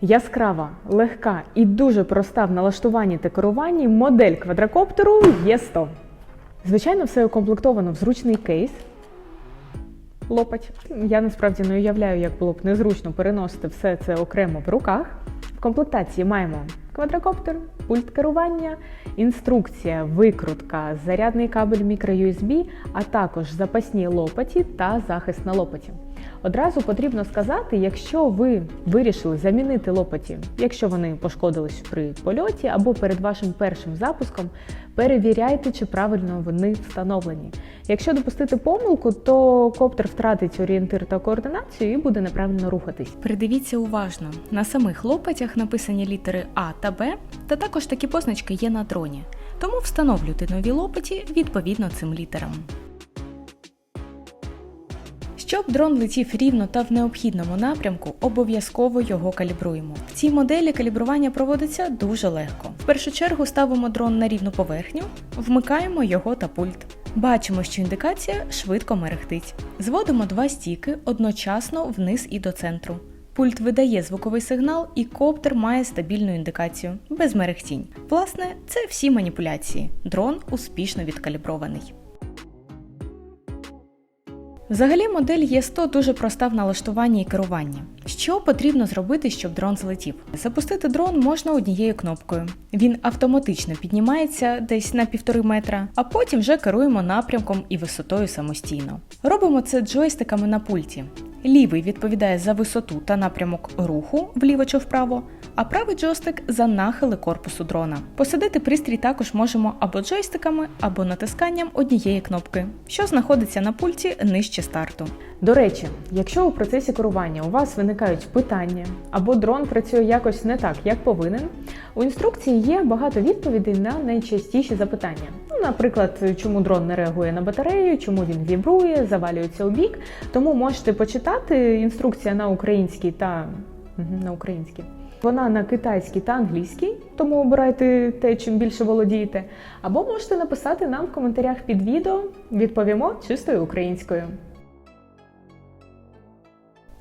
Яскрава, легка і дуже проста в налаштуванні та керуванні модель квадрокоптеру Є100. Звичайно, все укомплектовано в зручний кейс. Лопать. Я насправді не уявляю, як було б незручно переносити все це окремо в руках. В комплектації маємо квадрокоптер, пульт керування, інструкція, викрутка, зарядний кабель мікро-USB, а також запасні лопаті та захист на лопаті. Одразу потрібно сказати, якщо ви вирішили замінити лопаті, якщо вони пошкодились при польоті або перед вашим першим запуском, перевіряйте, чи правильно вони встановлені. Якщо допустити помилку, то коптер втратить орієнтир та координацію і буде неправильно рухатись. Придивіться уважно. На самих лопатях написані літери А та Б, та також такі позначки є на дроні. Тому встановлюйте нові лопаті відповідно цим літерам. Щоб дрон летів рівно та в необхідному напрямку, обов'язково його калібруємо. В цій моделі калібрування проводиться дуже легко. В першу чергу ставимо дрон на рівну поверхню, вмикаємо його та пульт. Бачимо, що індикація швидко мерехтить. Зводимо два стіки одночасно вниз і до центру. Пульт видає звуковий сигнал, і коптер має стабільну індикацію без мерехтінь. Власне, це всі маніпуляції. Дрон успішно відкалібрований. Взагалі, модель Є100 дуже проста в налаштуванні і керуванні. Що потрібно зробити, щоб дрон злетів? Запустити дрон можна однією кнопкою. Він автоматично піднімається десь на півтори метра, а потім вже керуємо напрямком і висотою самостійно. Робимо це джойстиками на пульті. Лівий відповідає за висоту та напрямок руху вліво чи вправо, а правий джойстик за нахили корпусу дрона. Посадити пристрій також можемо або джойстиками, або натисканням однієї кнопки, що знаходиться на пульті нижче старту. До речі, якщо у процесі керування у вас виникають питання або дрон працює якось не так, як повинен, у інструкції є багато відповідей на найчастіші запитання. Наприклад, чому дрон не реагує на батарею, чому він вібрує, завалюється у бік. Тому можете почитати інструкція на українській та на українській. Вона на китайській та англійській, тому обирайте те, чим більше володієте. Або можете написати нам в коментарях під відео, відповімо чистою українською.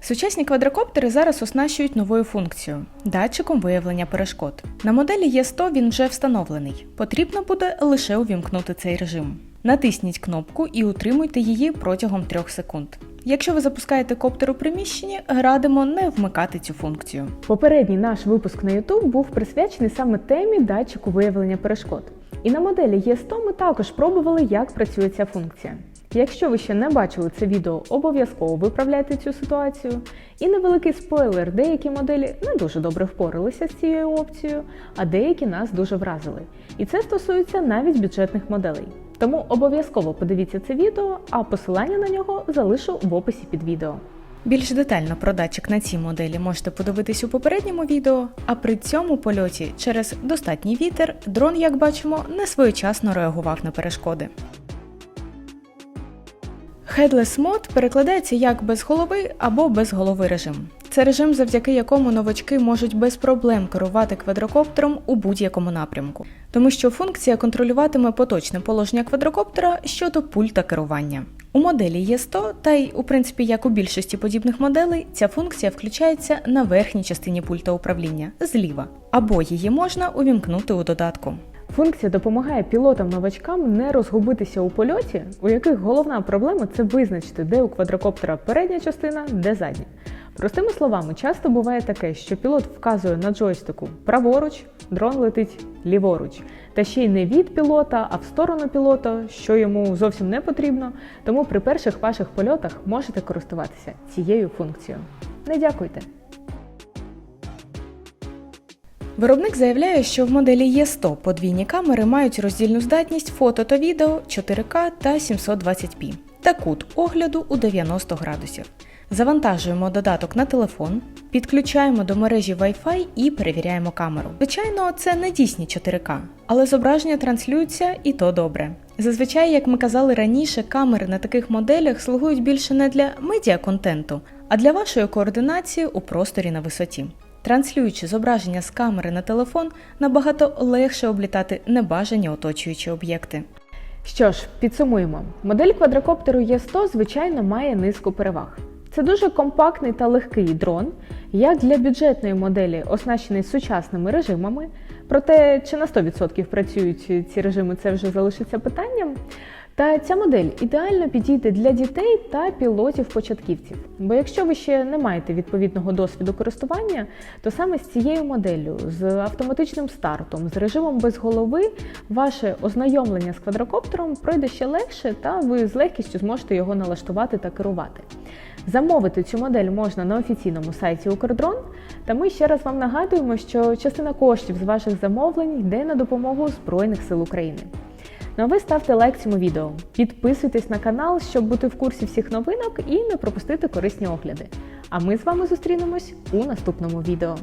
Сучасні квадрокоптери зараз оснащують новою функцією датчиком виявлення перешкод. На моделі Є100 він вже встановлений. Потрібно буде лише увімкнути цей режим. Натисніть кнопку і утримуйте її протягом 3 секунд. Якщо ви запускаєте коптер у приміщенні, радимо не вмикати цю функцію. Попередній наш випуск на YouTube був присвячений саме темі датчику виявлення перешкод. І на моделі Є100 ми також пробували, як працює ця функція. Якщо ви ще не бачили це відео, обов'язково виправляйте цю ситуацію. І невеликий спойлер: деякі моделі не дуже добре впоралися з цією опцією, а деякі нас дуже вразили. І це стосується навіть бюджетних моделей. Тому обов'язково подивіться це відео, а посилання на нього залишу в описі під відео. Більш детально про датчик на цій моделі можете подивитись у попередньому відео, а при цьому польоті через достатній вітер дрон, як бачимо, не своєчасно реагував на перешкоди. Headless Mode перекладається як без голови або без голови режим. Це режим, завдяки якому новачки можуть без проблем керувати квадрокоптером у будь-якому напрямку, тому що функція контролюватиме поточне положення квадрокоптера щодо пульта керування. У моделі Є100, та й у принципі як у більшості подібних моделей, ця функція включається на верхній частині пульта управління зліва, або її можна увімкнути у додатку. Функція допомагає пілотам-новачкам не розгубитися у польоті, у яких головна проблема це визначити, де у квадрокоптера передня частина, де задня. Простими словами, часто буває таке, що пілот вказує на джойстику праворуч, дрон летить ліворуч, та ще й не від пілота, а в сторону пілота, що йому зовсім не потрібно. Тому при перших ваших польотах можете користуватися цією функцією. Не дякуйте! Виробник заявляє, що в моделі Є100 подвійні камери мають роздільну здатність фото та відео 4К та 720p та кут огляду у 90 градусів. Завантажуємо додаток на телефон, підключаємо до мережі Wi-Fi і перевіряємо камеру. Звичайно, це не дійсні 4К, але зображення транслюються і то добре. Зазвичай, як ми казали раніше, камери на таких моделях слугують більше не для медіаконтенту, а для вашої координації у просторі на висоті. Транслюючи зображення з камери на телефон, набагато легше облітати небажані оточуючі об'єкти. Що ж, підсумуємо. Модель квадрокоптеру Є100, звичайно, має низку переваг. Це дуже компактний та легкий дрон, як для бюджетної моделі, оснащений сучасними режимами. Проте, чи на 100% працюють ці режими, це вже залишиться питанням. Та ця модель ідеально підійде для дітей та пілотів-початківців. Бо якщо ви ще не маєте відповідного досвіду користування, то саме з цією моделлю, з автоматичним стартом, з режимом без голови, ваше ознайомлення з квадрокоптером пройде ще легше, та ви з легкістю зможете його налаштувати та керувати. Замовити цю модель можна на офіційному сайті Укрдрон. Та ми ще раз вам нагадуємо, що частина коштів з ваших замовлень йде на допомогу Збройних сил України. Ну а ви ставте лайк цьому відео, підписуйтесь на канал, щоб бути в курсі всіх новинок і не пропустити корисні огляди. А ми з вами зустрінемось у наступному відео.